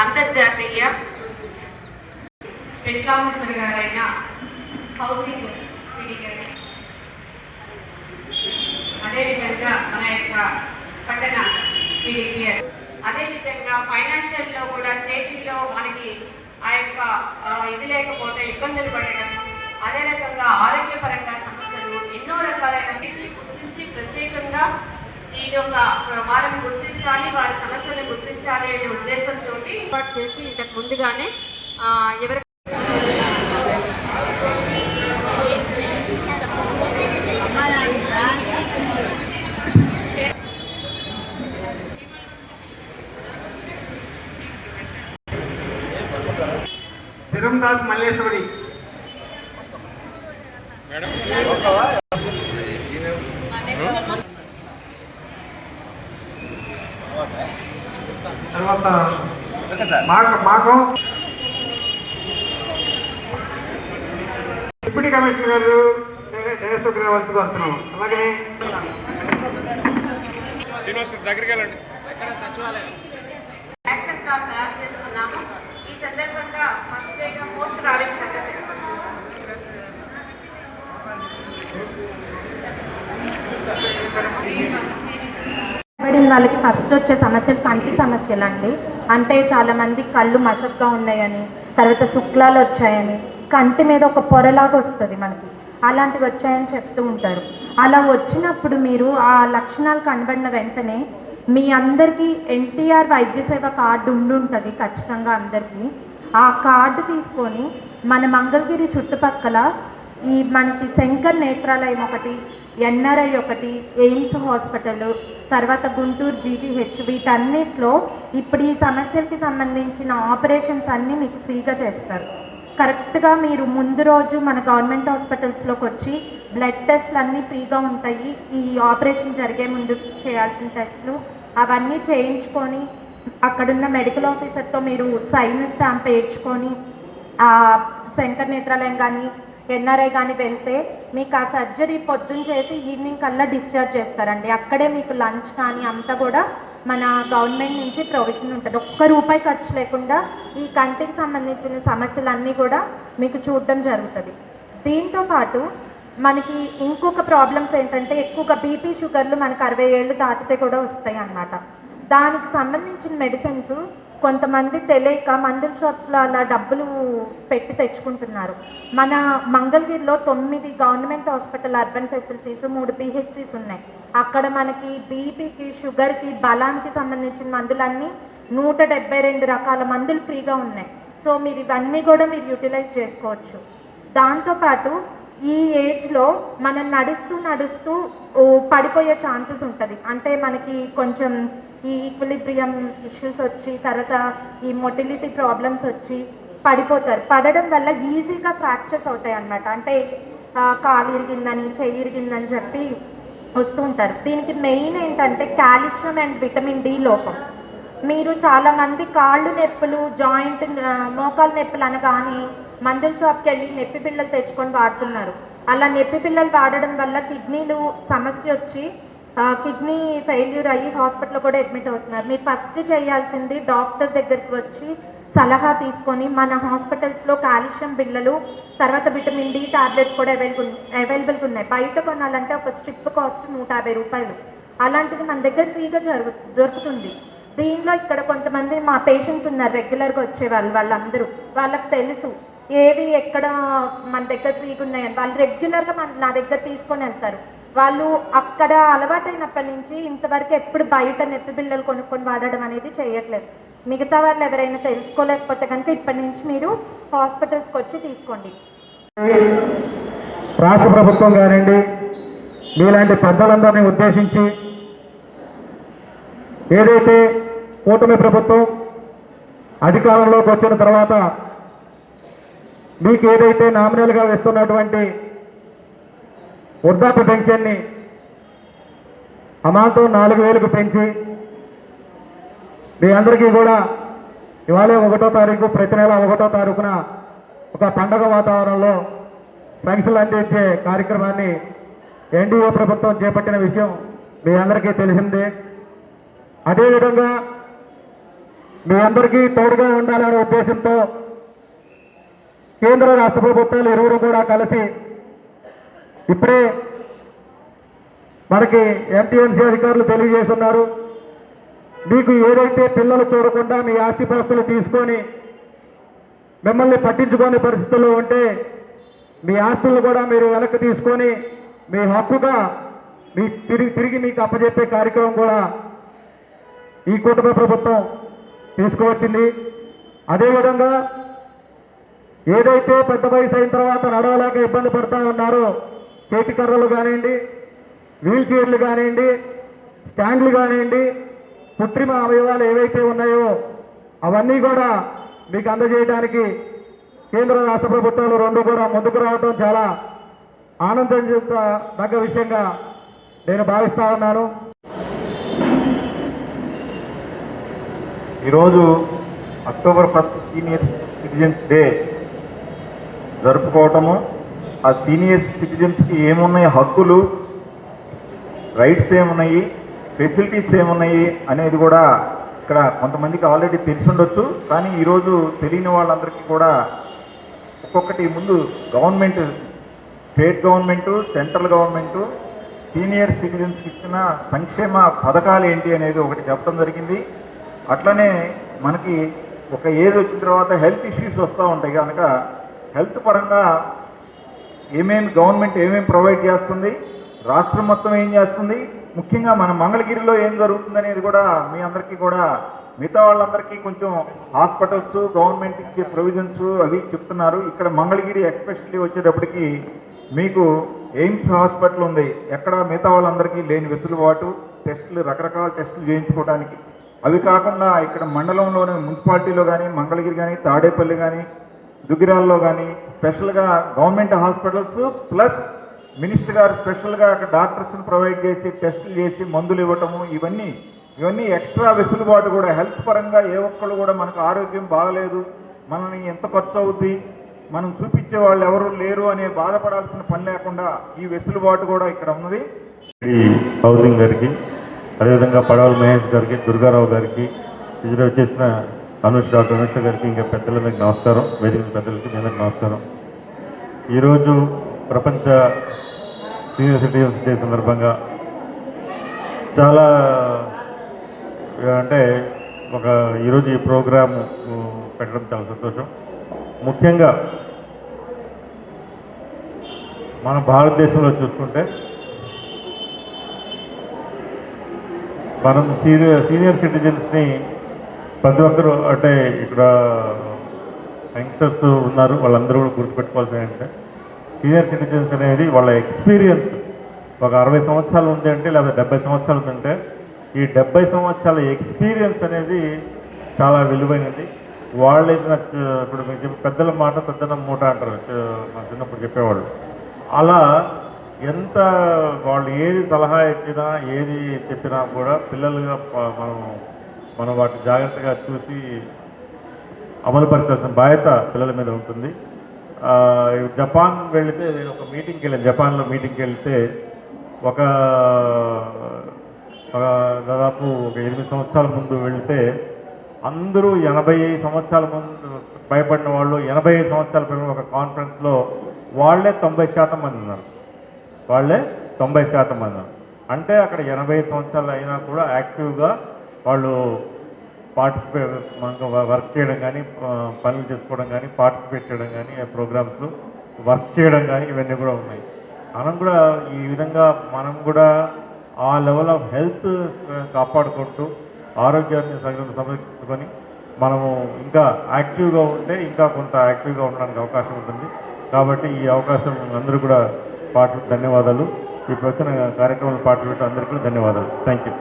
అంతర్జాతీయ special officer గారైన housing PD గారు. అదేవిధంగా మన యొక్క పట్టణ పిడి అదేవిధంగా ఫైనాన్షియల్లో కూడా చేతిలో మనకి ఆ యొక్క ఇది లేకపోతే ఇబ్బందులు పడడం అదే రకంగా ఆరోగ్యపరంగా సమస్యలు ఎన్నో రకాలైన వీటిని గుర్తించి ప్రత్యేకంగా ఈ యొక్క వారిని గుర్తించాలి వారి సమస్యలను గుర్తించాలి అనే ఉద్దేశంతో ఏర్పాటు చేసి ఇంతకు ముందుగానే ఎవరి శిరందాస్ మల్లేశ్వరి. తర్వాత మాకు మాకు డిప్యూటీ కమిషనర్ గారు డైరెక్టర్ రావాల్సి వస్తున్నాం అలాగే యూనివర్సిటీ దగ్గరికి వెళ్ళండి. యాక్షన్ ప్లాన్ తయారు చేసుకున్నాము. ఈ సందర్భంగా ఫస్ట్ డేగా పోస్టర్ ఆవిష్కరణ వాళ్ళకి ఫస్ట్ వచ్చే సమస్యలు కంటి సమస్యలు అండి అంటే చాలామంది కళ్ళు మసక్గా ఉన్నాయని తర్వాత శుక్లాలు వచ్చాయని కంటి మీద ఒక పొరలాగా వస్తుంది మనకి. అలాంటివి వచ్చాయని చెప్తూ ఉంటారు. అలా వచ్చినప్పుడు మీరు ఆ లక్షణాలు కనబడిన వెంటనే మీ అందరికీ ఎన్టీఆర్ వైద్య సేవ కార్డు ఉండి ఉంటుంది ఖచ్చితంగా అందరికీ. ఆ కార్డు తీసుకొని మన మంగళగిరి చుట్టుపక్కల ఈ మనకి శంకర్ నేత్రాలయం ఒకటి ఎన్ఆర్ఐ ఒకటి ఎయిమ్స్ హాస్పిటల్ తర్వాత గుంటూరు జీజీహెచ్ వీటన్నిటిలో ఇప్పుడు ఈ సమస్యలకి సంబంధించిన ఆపరేషన్స్ అన్నీ మీకు ఫ్రీగా చేస్తారు. కరెక్ట్గా మీరు ముందు రోజు మన గవర్నమెంట్ హాస్పిటల్స్లోకి వచ్చి బ్లడ్ టెస్ట్లు అన్నీ ఫ్రీగా ఉంటాయి. ఈ ఆపరేషన్ జరిగే ముందు చేయాల్సిన టెస్ట్లు అవన్నీ చేయించుకొని అక్కడున్న మెడికల్ ఆఫీసర్తో మీరు సైన్ స్టాంప్ వేయించుకొని శంకర్ నేత్రాలయం కానీ ఎన్ఆర్ఐ కానీ వెళ్తే మీకు ఆ సర్జరీ పొద్దున్న చేసి ఈవినింగ్ కల్లా డిశ్చార్జ్ చేస్తారండి. అక్కడే మీకు లంచ్ కానీ అంతా కూడా మన గవర్నమెంట్ నుంచి ప్రొవిజన్ ఉంటుంది. ఒక్క రూపాయి ఖర్చు లేకుండా ఈ కంటికి సంబంధించిన సమస్యలన్నీ కూడా మీకు చూడడం జరుగుతుంది. దీంతో పాటు మనకి ఇంకొక ప్రాబ్లమ్స్ ఏంటంటే ఎక్కువగా బీపీ షుగర్లు మనకు అరవై ఏళ్ళు దాటితే కూడా వస్తాయి అన్నమాట దానికి సంబంధించిన మెడిసిన్స్ కొంతమంది తెలియక మందుల షాప్స్లో అలా డబ్బులు పెట్టి తెచ్చుకుంటున్నారు. మన మంగళగిరిలో తొమ్మిది గవర్నమెంట్ హాస్పిటల్ అర్బన్ ఫెసిలిటీస్ మూడు పిహెచ్సిస్ ఉన్నాయి. అక్కడ మనకి బీపీకి షుగర్కి బలానికి సంబంధించిన మందులన్నీ నూట డెబ్బై రెండు రకాల మందులు ఫ్రీగా ఉన్నాయి. సో మీరు ఇవన్నీ కూడా మీరు యూటిలైజ్ చేసుకోవచ్చు. దాంతోపాటు ఈ ఏజ్లో మనం నడుస్తూ నడుస్తూ పడిపోయే ఛాన్సెస్ ఉంటుంది. అంటే మనకి కొంచెం ఈ ఈక్విలిబ్రియం ఇష్యూస్ వచ్చి తర్వాత ఈ మొటిలిటీ ప్రాబ్లమ్స్ వచ్చి పడిపోతారు. పడడం వల్ల ఈజీగా ఫ్రాక్చర్స్ అవుతాయి అన్నమాట. అంటే కాలు ఇరిగిందని చెయ్యి ఇరిగిందని చెప్పి వస్తూ ఉంటారు. దీనికి మెయిన్ ఏంటంటే కాల్షియం అండ్ విటమిన్ డి లోపం. మీరు చాలామంది కాళ్ళు నొప్పులు జాయింట్ మోకాలు నొప్పులు అనగానే మందుల షాప్కి వెళ్ళి నొప్పి పిల్లలు తెచ్చుకొని వాడుతున్నారు. అలా నొప్పి పిల్లలు వాడడం వల్ల కిడ్నీలు సమస్య వచ్చి కిడ్నీ ఫెయిల్యూర్ అయ్యి హాస్పిటల్లో కూడా అడ్మిట్ అవుతున్నారు. మీరు ఫస్ట్ చేయాల్సింది డాక్టర్ దగ్గరికి వచ్చి సలహా తీసుకొని మన హాస్పిటల్స్లో కాల్షియం బిళ్ళలు తర్వాత విటమిన్ డి టాబ్లెట్స్ కూడా అవైలబుల్ అవైలబుల్గా ఉన్నాయి. బయట కొనాలంటే ఒక స్ట్రిప్ కాస్ట్ నూట యాభై రూపాయలు. అలాంటిది మన దగ్గర ఫ్రీగా జరుగు దొరుకుతుంది. దీనిలో ఇక్కడ కొంతమంది మా పేషెంట్స్ ఉన్నారు రెగ్యులర్గా వచ్చేవాళ్ళు వాళ్ళందరూ. వాళ్ళకి తెలుసు ఏవి ఎక్కడ మన దగ్గర ఫ్రీగా ఉన్నాయని. వాళ్ళు రెగ్యులర్గా మన నా దగ్గర తీసుకొని వెళ్తారు. వాళ్ళు అక్కడ అలవాటైనప్పటి నుంచి ఇంతవరకు ఎప్పుడు బయట నెప్పి బిళ్ళలు కొనుక్కొని వాడడం అనేది చేయట్లేదు. మిగతా వాళ్ళు ఎవరైనా తెలుసుకోలేకపోతే కనుక ఇప్పటి నుంచి మీరు హాస్పిటల్స్కి వచ్చి తీసుకోండి. రాష్ట్ర ప్రభుత్వం కానివ్వండి మీలాంటి పెద్దలందరినీ ఉద్దేశించి ఏదైతే కూటమి ప్రభుత్వం అధికారంలోకి వచ్చిన తర్వాత మీకు ఏదైతే నామినల్గా వేస్తున్నటువంటి వృద్ధాప్య పెన్షన్ని అమాంతం నాలుగు వేలకు పెంచి మీ అందరికీ కూడా ఇవాళ ఒకటో తారీఖు ప్రతి నెల ఒకటో తారీఖున ఒక పండగ వాతావరణంలో పెన్షన్లు అందించే కార్యక్రమాన్ని ఎన్డీఓ ప్రభుత్వం చేపట్టిన విషయం మీ అందరికీ తెలిసిందే. అదేవిధంగా మీ అందరికీ తోడుగా ఉండాలనే ఉద్దేశంతో కేంద్ర రాష్ట్ర ప్రభుత్వాలు ఇరువురు కూడా కలిసి ఇప్పుడే మనకి ఎంపీఎంసీ అధికారులు తెలియజేస్తున్నారు. మీకు ఏదైతే పిల్లలు చూడకుండా మీ ఆస్తిపాస్తులు తీసుకొని మిమ్మల్ని పట్టించుకోని పరిస్థితుల్లో ఉంటే మీ ఆస్తులను కూడా మీరు వెనక్కి తీసుకొని మీ హక్కుగా మీ తిరిగి తిరిగి మీకు అప్పజెప్పే కార్యక్రమం కూడా ఈ కుటుంబ ప్రభుత్వం తీసుకువచ్చింది. అదేవిధంగా ఏదైతే పెద్ద వయసు అయిన తర్వాత నడవలేక ఇబ్బంది పడతా ఉన్నారో చేతికర్రలు కానివ్వండి వీల్ చైర్లు కానివ్వండి స్టాండ్లు కానివ్వండి కృత్రిమ అవయవాలు ఏవైతే ఉన్నాయో అవన్నీ కూడా మీకు అందజేయడానికి కేంద్ర రాష్ట్ర ప్రభుత్వాలు రెండు కూడా ముందుకు రావడం చాలా ఆనందం ఆనందించదగ్గ విషయంగా నేను భావిస్తా ఉన్నాను. ఈరోజు October first senior citizens day జరుపుకోవటము ఆ సీనియర్ సిటిజన్స్కి ఏమున్నాయి హక్కులు రైట్స్ ఏమున్నాయి ఫెసిలిటీస్ ఏమున్నాయి అనేది కూడా ఇక్కడ కొంతమందికి ఆల్రెడీ తెలిసి ఉండొచ్చు కానీ ఈరోజు తెలియని వాళ్ళందరికీ కూడా ఒక్కొక్కటి ముందు government state government central government senior సిటిజన్స్కి ఇచ్చిన సంక్షేమ పథకాలు ఏంటి అనేది ఒకటి చెప్పడం జరిగింది. అట్లనే మనకి ఒక ఏజ్ వచ్చిన తర్వాత హెల్త్ ఇష్యూస్ వస్తూ ఉంటాయి కనుక హెల్త్ పరంగా ఏమేమి గవర్నమెంట్ ఏమేమి ప్రొవైడ్ చేస్తుంది రాష్ట్రం మొత్తం ఏం చేస్తుంది ముఖ్యంగా మన మంగళగిరిలో ఏం జరుగుతుంది అనేది కూడా మీ అందరికీ కూడా మిగతా వాళ్ళందరికీ కొంచెం హాస్పిటల్స్ గవర్నమెంట్ ఇచ్చే ప్రొవిజన్స్ అవి చెప్తున్నారు. ఇక్కడ మంగళగిరి ఎక్స్పెషల్లీ వచ్చేటప్పటికి మీకు ఎయిమ్స్ హాస్పిటల్ ఉంది. ఎక్కడ మిగతా వాళ్ళందరికీ లేని వెసులుబాటు టెస్టులు రకరకాల టెస్టులు చేయించుకోవడానికి అవి కాకుండా ఇక్కడ మండలంలోని మున్సిపాలిటీలో కానీ మంగళగిరి కానీ తాడేపల్లి కానీ దుగ్గిరాల్లో కానీ స్పెషల్గా గవర్నమెంట్ హాస్పిటల్స్ ప్లస్ మినిస్టర్ గారు స్పెషల్గా అక్కడ డాక్టర్స్ని ప్రొవైడ్ చేసి టెస్టులు చేసి మందులు ఇవ్వటము ఇవన్నీ ఇవన్నీ ఎక్స్ట్రా వెసులుబాటు కూడా హెల్త్ పరంగా ఏ ఒక్కళ్ళు కూడా మనకు ఆరోగ్యం బాగలేదు మనల్ని ఎంత ఖర్చు అవుద్ది మనం చూపించే వాళ్ళు ఎవరు లేరు అనే బాధపడాల్సిన పని లేకుండా ఈ వెసులుబాటు కూడా ఇక్కడ ఉన్నది. హౌసింగ్ గారికి అదేవిధంగా పడవల మహేష్ గారికి దుర్గారావు గారికి ఇద్దరు వచ్చేసిన అనుష్ డాక్టర్ అనుష గారికి ఇంకా పెద్దల మీకు నమస్కారం వేదిక పెద్దలకి మీ అందరికీ నమస్కారం. ఈరోజు ప్రపంచ సీనియర్ సిటిజన్స్ డే సందర్భంగా చాలా అంటే ఒక ఈరోజు ఈ ప్రోగ్రామ్ పెట్టడం చాలా సంతోషం. ముఖ్యంగా మన భారతదేశంలో చూసుకుంటే మనం సీనియర్ సీనియర్ సిటిజన్స్ని ప్రతి ఒక్కరు అంటే ఇక్కడ యంగ్స్టర్స్ ఉన్నారు వాళ్ళందరూ కూడా గుర్తుపెట్టుకోవాల్సి ఏంటంటే సీనియర్ సిటిజన్స్ అనేది వాళ్ళ ఎక్స్పీరియన్స్ ఒక అరవై సంవత్సరాలు ఉంది అంటే లేదా డెబ్బై సంవత్సరాలు ఉందంటే ఈ డెబ్బై సంవత్సరాల ఎక్స్పీరియన్స్ అనేది చాలా విలువైనది. వాళ్ళు ఇప్పుడు మీకు చెప్పి పెద్దల మాట పెద్దల మూట అంటారు మా చిన్నప్పుడు చెప్పేవాళ్ళు. అలా ఎంత వాళ్ళు ఏది సలహా ఇచ్చినా ఏది చెప్పినా కూడా పిల్లలుగా మనం మనం వాటిని జాగ్రత్తగా చూసి అమలుపరచాల్సిన బాధ్యత పిల్లల మీద ఉంటుంది. జపాన్ వెళితే నేను ఒక మీటింగ్కి వెళ్ళాను. జపాన్లో మీటింగ్కి వెళితే ఒక ఒక దాదాపు ఒక ఎనిమిది సంవత్సరాల ముందు వెళితే అందరూ ఎనభై సంవత్సరాల ముందు భయపడిన వాళ్ళు ఎనభై ఐదు సంవత్సరాల పైన ఒక కాన్ఫరెన్స్లో వాళ్ళే తొంభై శాతం మంది ఉన్నారు. వాళ్ళే తొంభై శాతం మంది ఉన్నారు. అంటే అక్కడ ఎనభై సంవత్సరాలు అయినా కూడా యాక్టివ్గా వాళ్ళు పార్టిసిపేట్ వర్క్ చేయడం కానీ పనులు చేసుకోవడం కానీ పార్టిసిపేట్ చేయడం కానీ ప్రోగ్రామ్స్లో వర్క్ చేయడం కానీ ఇవన్నీ కూడా ఉన్నాయి. మనం కూడా ఈ విధంగా మనం కూడా ఆ లెవెల్ ఆఫ్ హెల్త్ కాపాడుకుంటూ ఆరోగ్యాన్ని సగం సంరక్షించుకొని మనము ఇంకా యాక్టివ్గా ఉంటే ఇంకా కొంత యాక్టివ్గా ఉండడానికి అవకాశం ఉంటుంది. కాబట్టి ఈ అవకాశం అందరూ కూడా పాటలు ధన్యవాదాలు. ఇప్పుడు వచ్చిన కార్యక్రమాలు పాటు అందరికీ కూడా ధన్యవాదాలు. Thank you